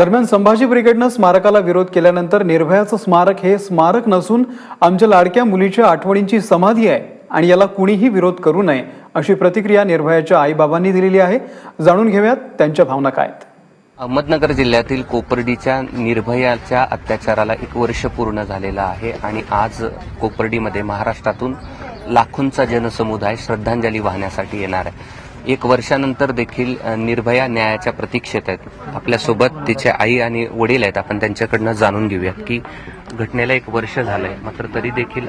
दरम्यान संभाजी ब्रिगेडनं स्मारकाला विरोध केल्यानंतर निर्भयाचं स्मारक हे स्मारक नसून आमच्या लाडक्या मुलीच्या आठवणींची समाधी आहे आणि याला कुणीही विरोध करू नये अशी प्रतिक्रिया निर्भयाच्या आईबाबांनी दिलेली आहे जाणून घेऊयात त्यांच्या भावना काय आहेत. अहमदनगर जिल्ह्यातील कोपर्डीच्या निर्भयाच्या अत्याचाराला एक वर्ष पूर्ण झालेलं आहे आणि आज कोपर्डीमध्ये महाराष्ट्रातून लाखोंचा जनसमुदाय श्रद्धांजली वाहण्यासाठी येणार आहे एक वर्षानंतर देखील निर्भया न्यायाच्या प्रतीक्षेत आहेत. आपल्यासोबत तिचे आई आणि वडील आहेत. आपण त्यांच्याकडनं जाणून घेऊयात की घटनेला एक वर्ष झालंय. मात्र तरी देखील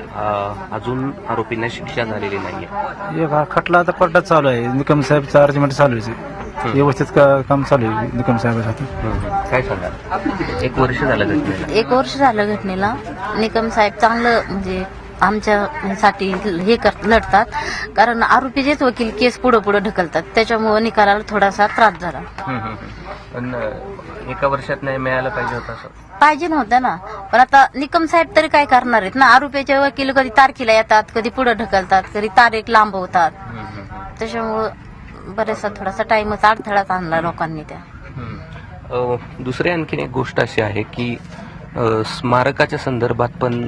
अजून आरोपींना शिक्षा झालेली नाहीये. एक हा खटला आता कोर्टात चालू आहे. निकम साहेबचा अर्जमेंट चालू आहे. व्यवस्थित का- काम चालू आहे निकम साहेबासाठी हम्म. काय सांगाल? एक वर्ष झालं घटनेला. एक वर्ष झालं घटनेला. निकम साहेब चांगलं म्हणजे आमच्यासाठी हे कर लढतात. कारण आरोपीचेच वकील केस पुढे पुढे ढकलतात. त्याच्यामुळे निकालाला थोडासा त्रास झाला. पण एका वर्षात नाही मिळायला पाहिजे होतं असं? पाहिजे नव्हतं ना. पण आता निकम साहेब तरी काय करणार आहेत ना? आरोपीचे वकील कधी तारखेला येतात कधी पुढे ढकलतात कधी तारीख लांबवतात. त्याच्यामुळं बरेचसा थोडासा टाइमच अडथळाच आणला लोकांनी त्या. अ, दुसरी आणखीन एक गोष्ट अशी आहे की स्मारकाच्या संदर्भात पण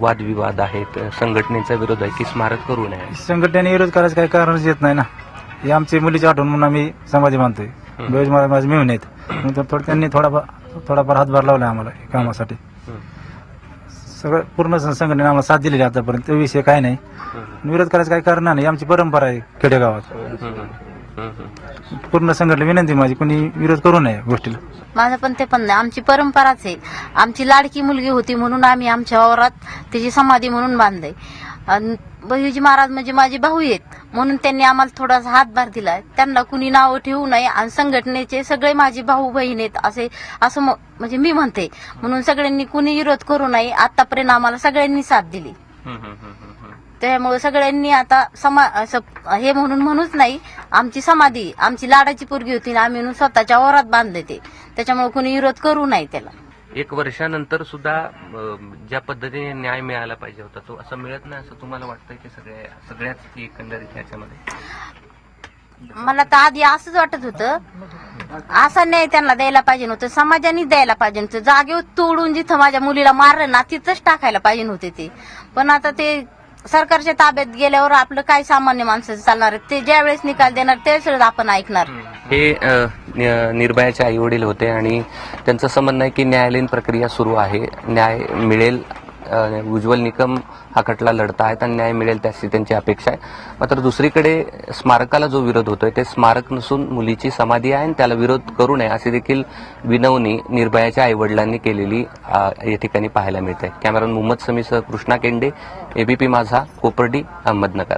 वादविवाद आहेत. संघटनेचा विरोध आहे की स्मारक करू नये? संघटनेने विरोध करायचं काही कारणच येत नाही ना. हे आमची मुलीची आठवण म्हणून आम्ही समाधी बांधतोय बेज मला माझे मिळून थोडं त्यांनी थोडाफार थोडाफार हातभार लावला आम्हाला कामासाठी. सगळं पूर्ण संघटनेने आम्हाला साथ दिलेली आहे आतापर्यंत. ते विषय काय नाही. विरोध करायचं काही कारण नाही. आमची परंपरा आहे खेडेगावात. पूर्ण संघटना विनंती माझी कोणी विरोध करू नये गोष्टीला. माझं पण ते पण नाही. आमची परंपराच आहे. आमची लाडकी मुलगी होती म्हणून आम्ही आमच्या वावरात तिची समाधी म्हणून बांधले बहिजी महाराज म्हणजे माझे भाऊ आहेत. म्हणून त्यांनी आम्हाला थोडासा हातभार दिलाय. त्यांना कुणी नाव ठेवू नये आणि संघटनेचे सगळे माझे भाऊ बहीण आहेत असे असं म्हणजे मी म्हणते. म्हणून सगळ्यांनी कुणी विरोध करू नये. आतापर्यंत आम्हाला सगळ्यांनी साथ दिली. त्यामुळे सगळ्यांनी आता समा असं हे म्हणून म्हणूच नाही आमची समाधी आमची लाडाची पोरगी होती आणि आम्ही म्हणून स्वतःच्या वरात बांधले ते. त्याच्यामुळे कुणी विरोध करू नये त्याला. एक वर्षानंतर सुद्धा ज्या पद्धतीने न्याय मिळाला पाहिजे होता तो असं मिळत नाही असं तुम्हाला वाटतंय की सगळ्या सगळ्याच एकंदरीत ह्याच्यामध्ये? मला तर आधी असंच वाटत होतं. असा न्याय त्यांना द्यायला पाहिजे नव्हतं समाजाने द्यायला पाहिजे नव्हतं. जागेवर तोडून जिथं माझ्या मुलीला मारलं ना तिथंच टाकायला पाहिजे नव्हते ते. पण आता ते सरकारच्या ताब्यात गेल्यावर आपलं काय सामान्य माणसाचं चालणार? आहे ते ज्या वेळेस निकाल देणार त्यावेळेस आपण ऐकणार. हे अ, नि- निर्भयाचे आई वडील होते आणि त्यांचं समजणं आहे की न्यायालयीन प्रक्रिया सुरू आहे. न्याय मिळेल उज्ज्वल निकम हा खटला लढता आहेत आणि न्याय मिळेल त्याची त्यांची अपेक्षा आहे. मात्र दुसरीकडे स्मारकाला जो विरोध होतोय ते स्मारक नसून मुलीची समाधी आहे आणि त्याला विरोध करू नये अशी देखील विनवणी निर्भयाच्या आईवडिलांनी केलेली या ठिकाणी पाहायला मिळते कॅमेरा मोहम्मद समीसह कृष्णा केंडे एबीपी माझा कोपर्डी अहमदनगर.